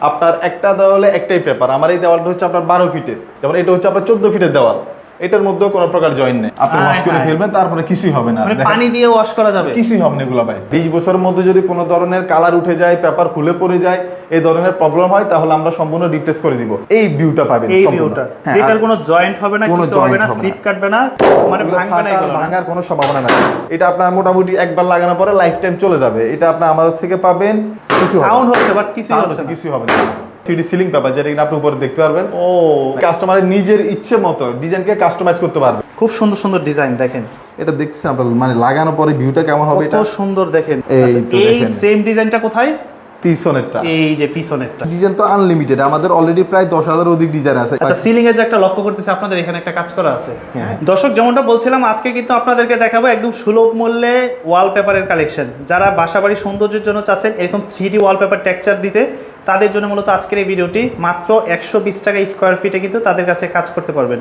আপনার একটা দেওয়ালে একটাই পেপার আমার এই দেওয়ালটা হচ্ছে আপনার বারো ফিটের যেমন এটা হচ্ছে আপনার চোদ্দ ফিটের দেওয়াল। এটার মধ্যেও কোনো প্রকার জয়েন নেই। আপনি ওয়াশ করে ফেলবেন তারপরে কিছুই হবে না। মানে পানি দিয়ে ওয়াশ করা যাবে? কিছুই হবে না এগুলো ভাই। বিশ বছরের মধ্যে যদি কোনো ধরনের কালার উঠে যায় পেপার খুলে পড়ে যায় এই ধরনের প্রবলেম হয় তাহলে আমরা সম্পূর্ণ রিপ্লেস করে দিব। এই ভিউটা পাবেন এই ভিউটা হ্যাঁ, যেটার কোনো জয়েন্ট হবে না কিছু হবে না স্লিপ কাটবে না মানে ভাঙবে না এগুলো। ভাঙার কোনো সম্ভাবনা নাই। এটা আপনার মোটামুটি একবার লাগানোর পরে লাইফ টাইম চলে যাবে। এটা আপনি আমাদের থেকে পাবেন কিছু সাউন্ড হচ্ছে বাট কিছু হচ্ছে না। কিছু হবে না। থ্রি সিলিং পেপার যেটা কিনা আপনি উপরে দেখতে পারবেন। ও। কাস্টমারের নিজের ইচ্ছে মতো ডিজাইনকে কাস্টমাইজ করতে পারবে। খুব সুন্দর সুন্দর ডিজাইন দেখেন। এটা দেখছেন আপনার মানে লাগানোর পরে ভিউটা কেমন হবে এটা? সুন্দর দেখেন। এই আচ্ছা, এই সেম ডিজাইনটা কোথায়? পিছনেরটা। এই যে পিছনেরটা। ডিজাইন তো আনলিমিটেড আমাদের অলরেডি প্রায় দশ হাজার অধিক ডিজাইন আছে। আচ্ছা সিলিং এ যে একটা লক্ষ্য করতেছি আপনাদের এখানে একটা কাজ করা আছে। দর্শক যেমনটা বলছিলাম আজকে কিন্তু আপনাদেরকে দেখাবো একদম সুলভ মূল্যে ওয়ালপেপারের কালেকশন যারা বাসাবাড়ির সৌন্দর্যের জন্য চাচ্ছেন এরকম থ্রি ডি ওয়ালপেপার টেক্সচার দিতে তাদের জন্য মূলত আজকের এই ভিডিওটি মাত্র একশো বিশ টাকা স্কোয়ার ফিটে কিন্তু তাদের কাছে কাজ করতে পারবেন।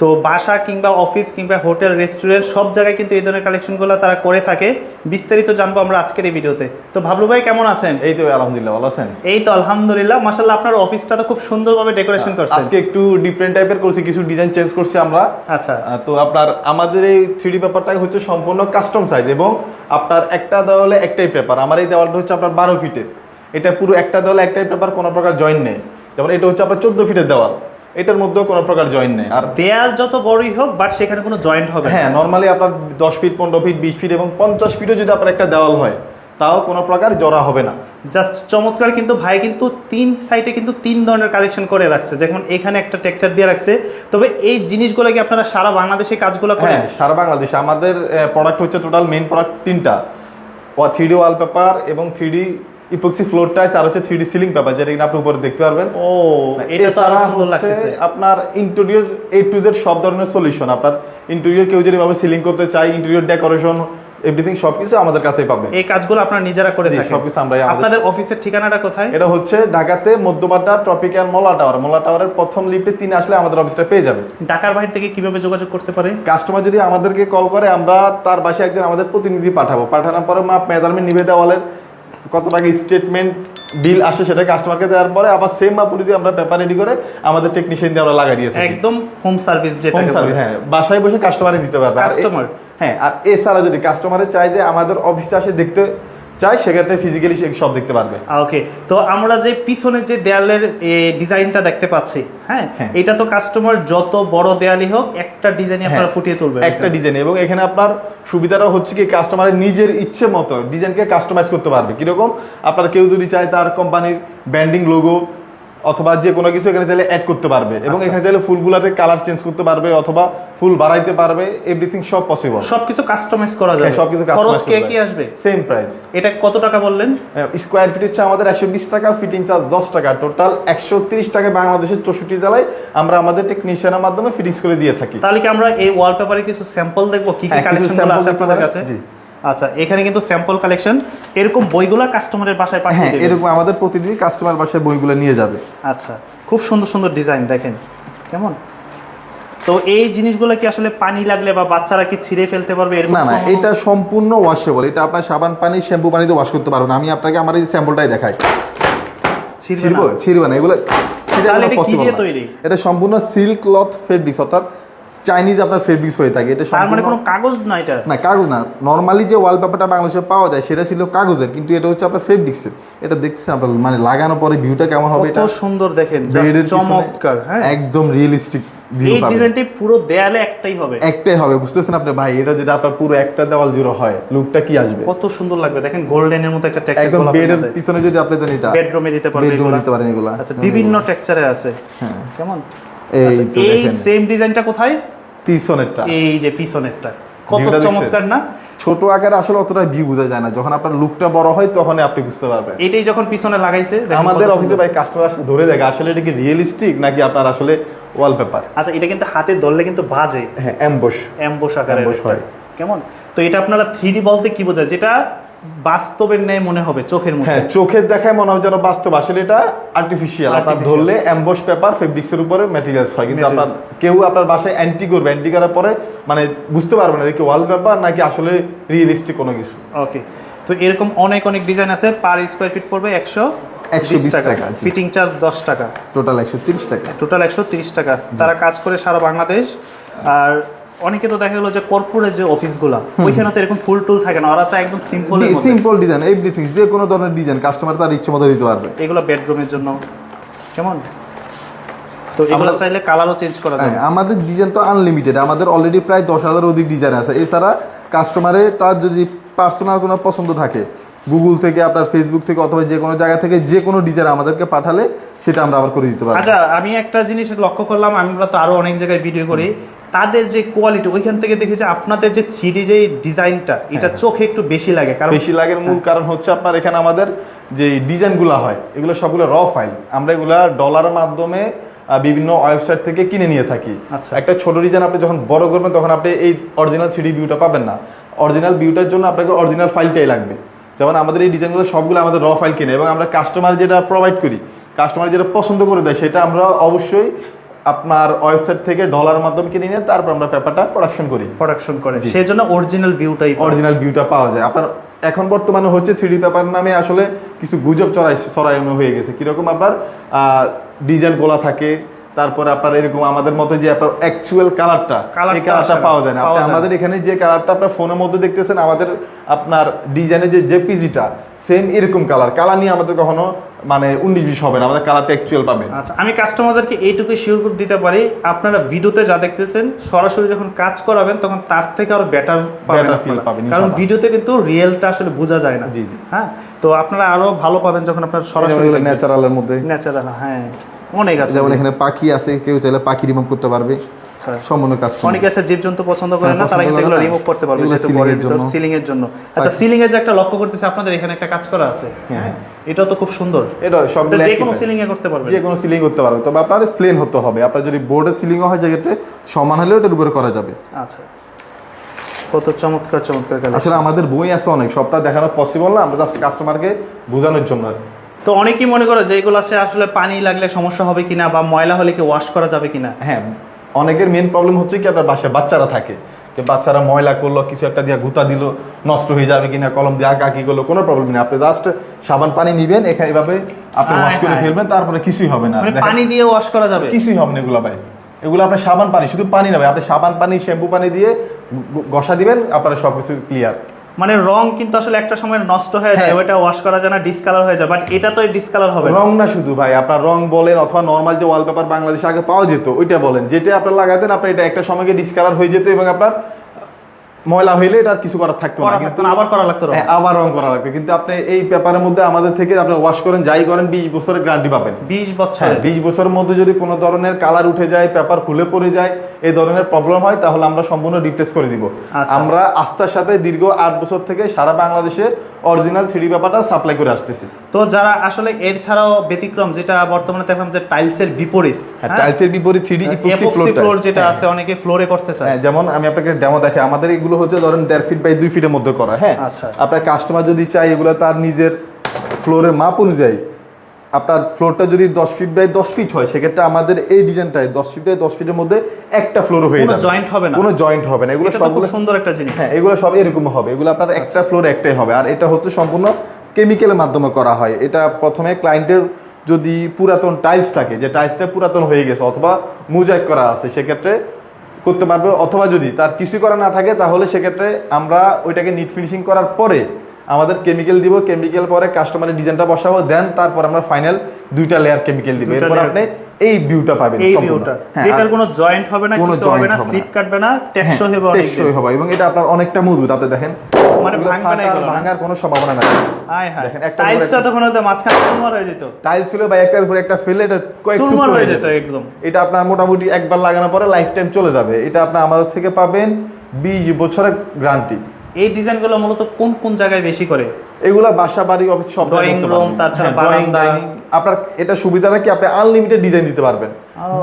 তো বাসা কিংবা অফিস কিংবা হোটেল রেস্টুরেন্ট সব জায়গায় কিন্তু এই ধরনের কালেকশনগুলো তারা করে থাকে। বিস্তারিত জানব আমরা আজকের এই ভিডিওতে। তো ভাবলু ভাই কেমন আছেন? এই তো আলহামদুলিল্লাহ ভালো আছেন? এই তো আলহামদুলিল্লাহ। মাসাল্লাহ আপনার অফিসটা তো খুব সুন্দরভাবে ডেকোরেশন করছে আজকে একটু ডিফারেন্ট টাইপের করছি কিছু ডিজাইন চেঞ্জ করছি আমরা। আচ্ছা। তো আপনার আমাদের এই থ্রিডি পেপারটা হচ্ছে সম্পূর্ণ কাস্টম সাইজ এবং আপনার একটা দেওয়ালে একটাই পেপার আমার এই দেওয়ালটা হচ্ছে আপনার বারো ফিটের এটা পুরো একটা দেওয়ালে একটাই পেপার কোনো প্রকার জয়েন নেই। যেমন এটা হচ্ছে আপনার চোদ্দ ফিটের দেওয়াল। এটার মধ্যেও কোনো প্রকার জয়েন নেই। আর দেয়াল যত বড়ই হোক বাট সেখানে কোনো জয়েন্ট হবে হ্যাঁ নর্মালি আপনার দশ ফিট পনেরো ফিট বিশ ফিট এবং পঞ্চাশ ফিটও যদি আপনার একটা দেওয়াল হয় তাও কোনো প্রকার জড়া হবে না। জাস্ট চমৎকার কিন্তু ভাই কিন্তু তিন সাইডে কিন্তু তিন ধরনের কালেকশন করে রাখছে। যেমন এখানে একটা টেক্সচার দিয়ে রাখছে। তবে এই জিনিসগুলো কি আপনারা সারা বাংলাদেশে কাজগুলো করেন? হ্যাঁ সারা বাংলাদেশে। আমাদের প্রোডাক্ট হচ্ছে টোটাল মেন প্রোডাক্ট তিনটা। থ্রি ডি ওয়ালপেপার এবং three D epoxy floor tiles আর হচ্ছে থ্রি ডি সিলিং পেপার যেটা কিনা আপনি উপরে দেখতে পারবেন। ও এটা সুন্দর হচ্ছে লাগতেছে। আপনার ইন্টেরিয়র এ টু জেড সব ধরনের সলিউশন আপনার ইন্টেরিয়র কেউ যদি ভাবে সিলিং করতে চায় ইন্টেরিয়র ডেকোরেশন এভরিথিং সবকিছু আমাদের কাছেই পাবে। এই কাজগুলো আপনারা নিজেরা করে থাকেন। সবকিছু আমরাই আপনাদের অফিসের ঠিকানাটা কোথায়? এটা হচ্ছে ঢাকাতে মধ্যবাড্ডা ট্রপিক্যাল মোলা টাওয়ার মোলা টাওয়ারের প্রথম লিফটে তিনি আসলে আমাদের অফিসটা পেয়ে যাবে ঢাকার বাইরে থেকে কীভাবে যোগাযোগ করতে পারে? কাস্টমার যদি আমাদেরকে কল করে আমরা তার বাসায় একজন আমাদের প্রতিনিধি পাঠাবো। পাঠানোর পরে মাপ মেজারমেন্ট নিবে দেওয়ালের কত টাকা স্টেটমেন্ট বিল আসে সেটা কাস্টমারকে দেওয়ার পরে আবার সেম মাপ যদি আমরা পেপার রেডি করে আমাদের টেকনিশিয়ান দিয়ে আমরা লাগাই দিয়ে থাকি। একদম হোম সার্ভিস যেটা হোম সার্ভিস হ্যাঁ বাসায় বসে কাস্টমারে দিতে পারবে। কাস্টমার হ্যাঁ আর এছাড়া যদি কাস্টমারে চাই যে আমাদের অফিসে আসে দেখতে চাই সেক্ষেত্রে ফিজিক্যালি সব দেখতে পারবে। ওকে তো আমরা যে পিছনের যে দেয়ালের ডিজাইনটা দেখতে পাচ্ছি হ্যাঁ? হ্যাঁ। এটা তো কাস্টমার যত বড় দেয়ালই হোক একটা ডিজাইন আপনারা হ্যাঁ, ফুটিয়ে তুলবে একটা ডিজাইন এবং এখানে আপনার সুবিধাটা হচ্ছে কি কাস্টমারের নিজের ইচ্ছে মতো ডিজাইনকে কাস্টমাইজ করতে পারবে। কীরকম? আপনার কেউ যদি চায় তার কোম্পানির ব্র্যান্ডিং লোগো অথবা যে কোনো কিছু এখানে চাইলে অ্যাড করতে পারবে। এবং আচ্ছা। এখানে চাইলে ফুলগুলাতে কালার চেঞ্জ করতে পারবে অথবা ফুল বাড়াইতে পারবে এভরিথিং সব পসিবল সবকিছু কাস্টমাইজ করা যাবে। হ্যাঁ, সবকিছু খরচ কে কি আসবে? সেম প্রাইস এটা কত টাকা বললেন? স্কোয়ার ফিট হচ্ছে আমাদের একশো বিশ টাকা ফিটিং চার্জ দশ টাকা। টোটাল একশো তিরিশ টাকা বাংলাদেশের চৌষট্টি জেলায় আমরা আমাদের টেকনিশিয়ানের মাধ্যমে ফিটিংস করে দিয়ে থাকি। তাহলে কি আমরা এই ওয়ালপেপারে কিছু স্যাম্পল দেখব? কি কি হ্যাঁ, কালেকশন আছে আপনাদের কাছে? জি। আচ্ছা এখানে কিন্তু স্যাম্পল কালেকশন এরকম বইগুলা কাস্টমারের বাসায় পাঠিয়ে হ্যাঁ দেবেন এরকম আমাদের প্রতিদিন কাস্টমার বাসায় বইগুলো নিয়ে যাবে। আচ্ছা খুব সুন্দর সুন্দর ডিজাইন দেখেন। কেমন? তো এই জিনিসগুলো কি আসলে পানি লাগলে বা বাচ্চারা কি ছিঁড়ে ফেলতে পারবে না না এটা সম্পূর্ণ ওয়াশেবল এটা আপনার সাবান পানি শ্যাম্পু পানিতে ওয়াশ করতে পারবেন আমি আপনাকে আমার এই স্যাম্পলটাই দেখাই। ছিঁড়বে ছিড়বো না? এগুলো? এটা সম্পূর্ণ সিল্ক ক্লথ ফেব্রিক্স অর্থাৎ চাইনিজ আপনার ফেব্রিক্স হয়ে থাকে এটা তার মানে কোনো কাগজ না এটা না কাগজ না। নর্মালি যে ওয়ালপেপারটা বাংলাদেশে পাওয়া যায় সেটা ছিল কাগজের কিন্তু এটা হচ্ছে আপনার ফেব্রিক্সের এটা দেখছেন আপনার মানে লাগানোর পরে ভিউটা কেমন হবে এটা? সুন্দর দেখেন চমৎকার হ্যাঁ? একদম রিয়েলিস্টিক ভিউ এই ডিজাইনটি পুরো দেয়ালে একটাই হবে। একটাই হবে বুঝতেছেন আপনি? ভাই এটা যদি আপনার পুরো একটা দেওয়াল জুড়ে হয় লুকটা কি আসবে? কত সুন্দর লাগবে দেখেন গোল্ডেনের মতো একটা একদম বেডের টেক্সচার পিছনে যদি আপনি দেন এটা বেডরুমে দিতে পারবে বেডরুমে দিতে পারেন এগুলা। আচ্ছা বিভিন্ন টেক্সচারে আছে। হ্যাঁ। কেমন? এই আচ্ছা, সেম ডিজাইনটা কোথায়? পিছনেরটা। এই যে পিছনেরটা। কত? চমৎকার না? ছোট আকারে আসলে অতটা ভিউ বোঝা যায় না। যখন আপনার লুকটা বড় হয় তখনই আপনি বুঝতে পারবেন। এটাই যখন পিছনে লাগাইছে আমাদের অফিসে ভাই কাস্টমার ধরে দেখে আসলে এটা কি রিয়েলিস্টিক নাকি আপনার আসলে ওয়ালপেপার আচ্ছা এটা কিন্তু হাতে ধরলে কিন্তু বাজে। হ্যাঁ অ্যাম্বস অ্যাম্বোস একটা। হয়। কেমন? তো এটা আপনারা থ্রি বলতে কি বোঝায়? যেটা বাস্তবের ন্যায় মনে হবে চোখের মধ্যে। হ্যাঁ চোখের দেখায় মনে হবে যেন বাস্তব আসলে এটা আর্টিফিশিয়াল আপনার ধরলে অ্যাম্বস পেপার ফেব্রিক্স এর উপরে ম্যাটেরিয়ালস হয়। কিন্তু আপনার কেউ আপনার বাসায় অ্যান্টি করবে অ্যান্টি করার পরে মানে বুঝতে পারবে না এটা কি ওয়ালপেপার নাকি আসলে রিয়েলিস্টিক কোনো কিছু। ওকে তো এরকম অনেক অনেক ডিজাইন আছে পার স্কোয়ার ফিট পড়বে একশো একশো টাকা। ফিটিং চার্জ দশ টাকা। টোটাল একশো তিরিশ টাকা। টোটাল একশো তিরিশ টাকা। তারা কাজ করে সারা বাংলাদেশ। আর অনেকে তো দেখা গেলো যে কর্পোরেট যে অফিসগুলা ওইখানে তো এরকম ফুল টুল থাকে না ওরা চায় একদম সিম্পল সিম্পল ডিজাইন এভরিথিং যে কোনো ধরনের ডিজাইন কাস্টমার তার ইচ্ছে মতো দিতে পারবে। এগুলো বেডরুমের জন্য। কেমন? তো এগুলো চাইলে কালারও চেঞ্জ করা হ্যাঁ যাবে আমাদের ডিজাইন তো আনলিমিটেড আমাদের অলরেডি প্রায় দশ হাজার অধিক ডিজাইন আছে। এছাড়া কাস্টমারে তার যদি পার্সোনাল কোনো পছন্দ থাকে গুগল থেকে আপনার ফেসবুক থেকে অথবা যে কোনো জায়গা থেকে যে কোনো ডিজাইন আমাদেরকে পাঠালে সেটা আমরা আবার করে দিতে পারব। আচ্ছা আমি একটা জিনিস লক্ষ্য করলাম আমরা তো আরও অনেক জায়গায় ভিডিও করি। তাদের যে কোয়ালিটি ওইখান থেকে দেখেছি আপনাদের যে থ্রি যে ডিজাইনটা এটা চোখে একটু বেশি লাগে কারণ বেশি লাগে মূল কারণ হচ্ছে আপনার এখানে আমাদের যে ডিজাইনগুলো হয় এগুলো সবগুলো র ফাইল আমরা এগুলা ডলারের মাধ্যমে বিভিন্ন ওয়েবসাইট থেকে কিনে নিয়ে থাকি। আচ্ছা। একটা ছোট ডিজাইন আপনি যখন বড় করবেন তখন আপনি এই অরিজিনাল থ্রি ভিউটা পাবেন না। অরিজিনাল ভিউটার জন্য আপনাকে অরিজিনাল ফাইলটাই লাগবে। যেমন আমাদের এই ডিজাইনগুলো সবগুলো আমাদের র ফাইল কিনে এবং আমরা কাস্টমার যেটা প্রোভাইড করি কাস্টমার যেটা পছন্দ করে দেয় সেটা আমরা অবশ্যই আপনার ওয়েবসাইট থেকে ডলার মাধ্যমে কিনে নিয়ে তারপর আমরা পেপারটা প্রোডাকশন করি। প্রোডাকশন করে সেই জন্য অরিজিনাল ভিউটাই অরিজিনাল ভিউটা পাওয়া যায়। আপনার এখন বর্তমানে হচ্ছে থ্রি পেপার নামে আসলে কিছু গুজব চড়াই ছড়াইনো হয়ে গেছে। কীরকম আপনার ডিজাইন গোলা থাকে তারপরে আপনার এরকম আমাদের মতো যে আপনার অ্যাকচুয়াল কালারটা এই কালারটা পাওয়া যায় না। আপনি। আমাদের এখানে যে কালারটা আপনার ফোনের মধ্যে দেখতেছেন আমাদের আপনার ডিজাইনের যে জেপিজিটা সেম এরকম কালার কালার নিয়ে আমাদের কখনো মানে উনিশ বিশ হবে না আমাদের কালারটা অ্যাকচুয়াল পাবেন। আচ্ছা আমি কাস্টমারদেরকে এইটুকু শিওর করে দিতে পারি আপনারা ভিডিওতে যা দেখতেছেন সরাসরি যখন কাজ করাবেন তখন তার থেকে আরও বেটার Better feel পাবেন, কারণ। ভিডিওতে কিন্তু রিয়েলটা আসলে বোঝা যায় না। জি, জি। হ্যাঁ? তো আপনারা আরও ভালো পাবেন যখন আপনার সরাসরি ন্যাচারালের মধ্যে। ন্যাচারাল হ্যাঁ। অনেক আছে। যেমন এখানে পাখি আছে কেউ চাইলে পাখি রিমুভ করতে পারবে। আচ্ছা। সম্পূর্ণ কাজ অনেকে আছে জীবজন্তু পছন্দ করে হ্যাঁ, না তারা কিন্তু এগুলো রিমুভ করতে পারবে এগুলো যেহেতু ceiling এর জন্য। সিলিং এর জন্য। আচ্ছা সিলিং এর যে একটা লক্ষ্য করতেছে আপনাদের এখানে একটা কাজ করা আছে। হ্যাঁ। এটাও তো খুব সুন্দর। এটা সব যে কোনো সিলিং এ করতে পারবে যে কোনো সিলিং করতে পারবে। তবে আপনার প্লেন হতে হবে। আপনার যদি বোর্ডের সিলিং হয় যেক্ষেত্রে সমান হলেও এটার উপরে করা যাবে। আচ্ছা। কত চমৎকার চমৎকার আসলে আমাদের বই আছে অনেক। সপ্তাহ দেখানো পসিবল না। আমরা জাস্ট কাস্টমারকে বোঝানোর জন্য আর কি। তো অনেকেই মনে করে যে এগুলো আসলে পানি লাগলে সমস্যা হবে কিনা বা ময়লা হলে কি ওয়াশ করা যাবে কিনা? হ্যাঁ অনেকের মেন প্রবলেম হচ্ছে কি আপনার বাসায় বাচ্চারা থাকে। যে বাচ্চারা ময়লা করল কিছু একটা দিয়ে গুতা দিল নষ্ট হয়ে যাবে কিনা কলম দিয়ে আঁকা কি করল কোনো প্রবলেম নেই। আপনি জাস্ট সাবান পানি নিবেন এখানে এভাবে আপনি ওয়াশ করে ফেলবেন তারপরে কিছুই হবে না। মানে পানি দিয়ে ওয়াশ করা যাবে? কিছুই হবে না এগুলো ভাই। এগুলো আপনার সাবান পানি শুধু পানি না ভাই। আপনি সাবান পানি শ্যাম্পু পানি দিয়ে ঘষা দিবেন আপনার সবকিছু ক্লিয়ার মানে রং কিন্তু আসলে একটা সময় নষ্ট হয়ে যায় ওটা ওইটা ওয়াশ করা যায় না ডিসকালার হয়ে যায় বাট এটা তো ডিসকালার হবে রং না শুধু ভাই আপনার রং বলেন অথবা নর্মাল যে ওয়ালপেপার বাংলাদেশে আগে পাওয়া যেত ওইটা বলেন। যেটা আপনার লাগাতেন আপনার এটা একটা সময় ডিসকালার হয়ে যেত এবং আপনার ময়লা হইলে এটা কিছু করার থাকতো না কিন্তু আবার করা লাগতো হ্যাঁ, আবার রং করা লাগবে। কিন্তু আপনি এই পেপারের মধ্যে আমাদের থেকে আপনি ওয়াশ করেন যাই করেন বিশ বছরের গ্যারান্টি পাবেন। বিশ বছর। হ্যাঁ বিশ বছরের মধ্যে যদি কোনো ধরনের কালার উঠে যায় পেপার খুলে পড়ে যায় এই ধরনের প্রবলেম হয় তাহলে আমরা সম্পূর্ণ রিপ্লেস করে দিব। আচ্ছা। আমরা আস্থার সাথে দীর্ঘ আট বছর থেকে সারা বাংলাদেশে অরিজিনাল থ্রি পেপারটা সাপ্লাই করে আসতেছি। তো যারা আসলে এর ছাড়াও ব্যতিক্রম যেটা বর্তমানে দেখলাম যে টাইলসের বিপরীত হ্যাঁ টাইলসের বিপরীত থ্রি এপক্সি ফ্লোর যেটা আছে অনেকে ফ্লোরে করতে চায়। হ্যাঁ যেমন আমি আপনাকে ডেমো দেখে আমাদের এগুলো হচ্ছে ধরেন দেড় ফিট বাই দুই ফিটের মধ্যে করা হ্যাঁ? আচ্ছা। আপনার কাস্টমার যদি চাই এগুলো তার নিজের ফ্লোরের মাপ অনুযায়ী আপনার ফ্লোরটা যদি দশ ফিট বাই দশ ফিট হয় সেক্ষেত্রে আমাদের এই ডিজাইনটাই দশ ফিট বাই দশ ফিটের মধ্যে একটা ফ্লোর হয়ে যাবে। জয়েন্ট হবে না। কোনো জয়েন্ট হবে না। এগুলো সবগুলো সুন্দর একটা জিনিস। হ্যাঁ এগুলো সব এরকম হবে। এগুলো আপনার এক্সট্রা ফ্লোর একটাই হবে। আর এটা হচ্ছে সম্পূর্ণ কেমিক্যালের মাধ্যমে করা হয়। এটা প্রথমে ক্লায়েন্টের যদি পুরাতন টাইলস থাকে যে টাইলসটা পুরাতন হয়ে গেছে অথবা মুজাইক করা আছে সেক্ষেত্রে করতে পারবে অথবা যদি তার কিছু করা না থাকে তাহলে সেক্ষেত্রে আমরা ওইটাকে নিট ফিনিশিং করার পরে আমাদের কেমিক্যাল দিব কেমিক্যাল পরে কাস্টমারের ডিজাইনটা বসাবো দেন তারপর আমরা ফাইনাল দুইটা লেয়ার কেমিক্যাল দিব এরপর। আপনি এই ভিউটা পাবেন এই। ভিউটা হ্যাঁ, যেটার কোনো জয়েন্ট হবে না কিছু হবে না হবে। স্লিপ কাটবে না টেকসই হবে অনেক টেকসই হবে এবং এটা আপনার অনেকটা মজবুত আপনি দেখেন মানে? ভাঙার কোনো সম্ভাবনা নাই। দেখেন, একটা টাইলসটা তখন হয়তো মাঝখানে চুরমার হয়ে যেত। টাইলস ছিল বা একটার উপর একটা ফেলে এটা চুরমার হয়ে যেত। একদম। এটা আপনার মোটামুটি একবার লাগানোর পরে লাইফ টাইম চলে যাবে। এটা আপনি আমাদের থেকে পাবেন বিশ বছরের গ্যারান্টি এই ডিজাইনগুলো মূলত কোন কোন জায়গায় বেশি করে? এগুলা বাসা বাড়ি অফিস সব Drawing room, তাছাড়া ড্রয়িং বারান্দা। আপনার এটা সুবিধাটা কি আপনি আনলিমিটেড ডিজাইন দিতে পারবেন?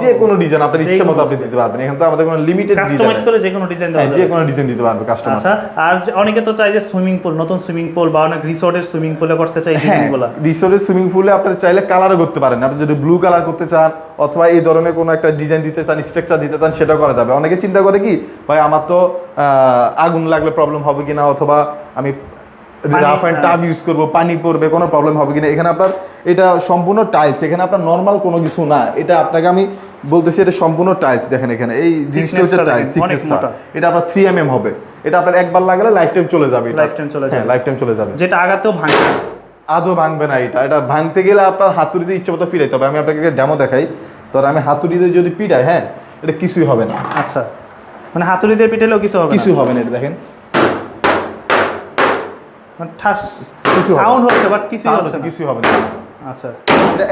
যে কোনো ডিজাইন আপনার ইচ্ছা মতো আপনি দিতে পারবেন। এখানে তো আমাদের কোনো লিমিটেড কাস্টমাইজ করে যে কোনো ডিজাইন দেওয়া যে কোনো ডিজাইন দিতে পারবে কাস্টমার আচ্ছা আর অনেকে তো চাই যে সুইমিং পুল নতুন সুইমিং পুল বা অনেক রিসোর্টের সুইমিং পুলে করতে চাই ডিজাইনগুলো রিসোর্টের সুইমিং পুলে আপনি চাইলে কালারও করতে পারেন। আপনি যদি ব্লু কালার করতে চান অথবা এই ধরনের কোনো একটা ডিজাইন দিতে চান স্ট্রাকচার দিতে চান সেটাও করা যাবে। অনেকে চিন্তা করে কি ভাই আমার তো আহ, আগুন লাগলে প্রবলেম হবে কিনা? অথবা আমি রাফ অ্যান্ড টাব ইউজ করব পানি পড়বে কোনো প্রবলেম হবে কিনা। এখানে আপনার এটা সম্পূর্ণ টাইলস এখানে আপনার নর্মাল কোনো কিছু না। এটা আপনাকে আমি বলতেছি এটা সম্পূর্ণ টাইলস দেখেন এখানে। এই জিনিসটা হচ্ছে টাইলস থিকনেসটা এটা আপনার থ্রি এম এম হবে। এটা আপনার একবার লাগালে লাইফ টাইম চলে যাবে Lifetime চলে যাবে। লাইফ টাইম চলে যাবে। যেটা আগাতেও ভাঙে না। আদৌ ভাঙবে না এটা। এটা ভাঙতে গেলে আপনার হাতুড়ি দিয়ে ইচ্ছে মতো ফিরাইতে হবে। আমি আপনাকে ডেমো দেখাই। তো আমি হাতুড়ি দিয়ে যদি পিটাই হ্যাঁ এটা কিছুই হবে না। আচ্ছা। মানে হাতুড়ি দিয়ে পিটালেও কিছু হবে কিছু হবে না এটা দেখেন। ঠাস কিছু হবে না। সাউন্ড হচ্ছে বাট হচ্ছে হবে না। আচ্ছা।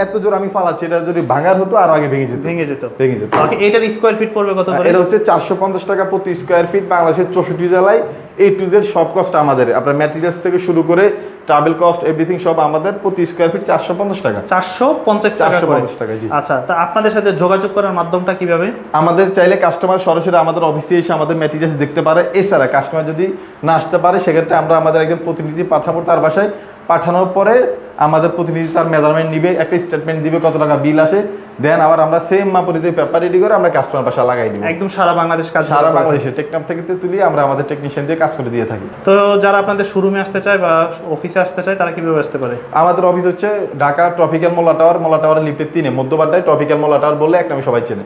এত জোর আমি ফালাচ্ছি এটা যদি ভাঙার হতো আর আগে ভেঙে যেত। ভেঙে যেত। ভেঙে যেত। ওকে এটার স্কোয়ার ফিট পড়বে কত করে? এটা হচ্ছে চারশো পঞ্চাশ টাকা প্রতি স্কোয়ার ফিট বাংলাদেশের চৌষট্টি জেলায় এই টু জেড সব কস্ট আমাদের। আপনার ম্যাটেরিয়ালস থেকে শুরু করে ট্রাভেল কস্ট এভরিথিং সব আমাদের প্রতি স্কোয়ার ফিট চারশো পঞ্চাশ টাকা। চারশো পঞ্চাশ চারশো পঞ্চাশ টাকা, জি। আচ্ছা তা আপনাদের সাথে যোগাযোগ করার মাধ্যমটা কীভাবে? আমাদের চাইলে কাস্টমার সরাসরি আমাদের অফিসে এসে আমাদের ম্যাটেরিয়ালস দেখতে পারে। এছাড়া কাস্টমার যদি না আসতে পারে সেক্ষেত্রে আমরা আমাদের একজন প্রতিনিধি পাঠাবো তার বাসায়। পাঠানোর পরে আমাদের প্রতিনিধি তার মেজারমেন্ট নিবে একটা স্টেটমেন্ট দিবে কত টাকা বিল আসে। দেন আবার আমরা সেম মাপ অনুযায়ী পেপার রেডি করে আমরা কাস্টমার বাসা লাগাই দিব। একদম সারা বাংলাদেশ কাজ সারা করা। বাংলাদেশে টেকনাফ থেকে তুলি আমরা আমাদের টেকনিশিয়ান দিয়ে কাজ করে দিয়ে থাকি। তো যারা আপনাদের শোরুমে আসতে চায় বা অফিসে আসতে চায় তারা কীভাবে আসতে পারে? আমাদের অফিস হচ্ছে Dhaka tropical Molla tower Molla tower লিফটের তিনে। মধ্যবাড্ডায় ট্রপিক্যাল মোলা টাওয়ার বললে একটা আমি সবাই চেনে।